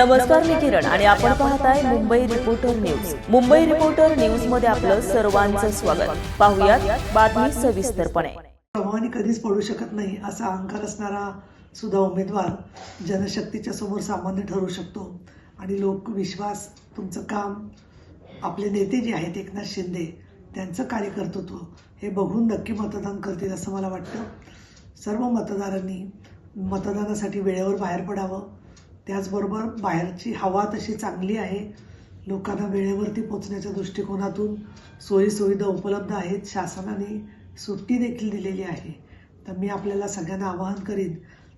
नमस्कार मी किरण. आणि आपण पाहताय Mumbai reporter news Mumbai reporter न्यूजमध्ये आपलं सर्वांचं स्वागत. पाहुयात बातमी सविस्तरपणे. प्रभावाने कधीच पडू शकत नाही असा अहंकार असणारा सुद्धा उमेदवार जनशक्तीच्या समोर सामान्य ठरू शकतो. आणि लोकविश्वास तुमचं काम आपले नेते जे आहेत एकनाथ शिंदे त्यांचं कार्यकर्तृत्व हे बघून नक्की मतदान करतील असं मला वाटतं. सर्व मतदारांनी मतदानासाठी वेळेवर बाहेर पडावं. त्याचबरोबर बाहेरची हवा तशी चांगली आहे. लोकांना वेळेवरती पोचण्याच्या दृष्टिकोनातून सोयीसुविधा उपलब्ध आहेत. शासनाने सुट्टी देखील दिलेली आहे. तर मी आपल्याला सगळ्यांना आवाहन करीन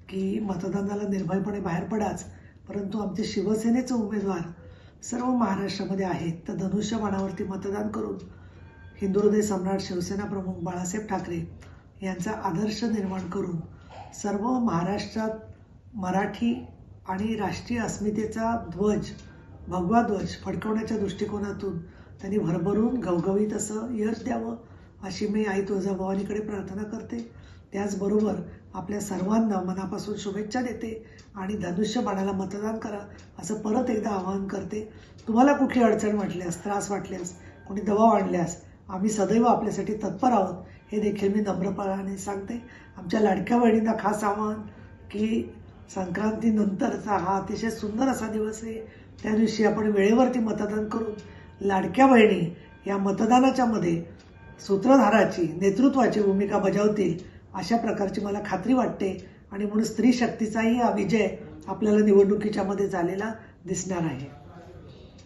की मतदानाला निर्भयपणे बाहेर पडाच. परंतु आमचे शिवसेनेचे उमेदवार सर्व महाराष्ट्रामध्ये आहेत. तर धनुष्यबाणावरती मतदान करून हिंदुहृदय सम्राट शिवसेना प्रमुख बाळासाहेब ठाकरे यांचा आदर्श निर्माण करून सर्व महाराष्ट्रात मराठी आणि राष्ट्रीय अस्मितेचा ध्वज भगवा ध्वज फडकवण्याच्या दृष्टिकोनातून त्यांनी भरभरून घवघवीत असं यश द्यावं अशी मी आई तुळजाभवानीकडे प्रार्थना करते. त्याचबरोबर आपल्या सर्वांना मनापासून शुभेच्छा देते आणि धनुष्यबाणाला मतदान करा असं परत एकदा आवाहन करते. तुम्हाला कुठली अडचण वाटल्यास त्रास वाटल्यास कोणी दबाव आणल्यास आम्ही सदैव आपल्यासाठी तत्पर आहोत हे देखील मी नम्रपणाने सांगते. आमच्या लाडक्या बहिणींना खास आवाहन की संक्रांतीनंतरचा हा अतिशय सुंदर असा दिवस आहे. त्या दिवशी आपण वेळेवरती मतदान करून लाडक्या बहिणी या मतदानाच्या मध्ये सूत्रधाराची नेतृत्वाची भूमिका बजावतील अशा प्रकारची मला खात्री वाटते आणि म्हणून स्त्री शक्तीचाही हा विजय आपल्याला निवडणुकीच्या मध्ये झालेला दिसणार आहे.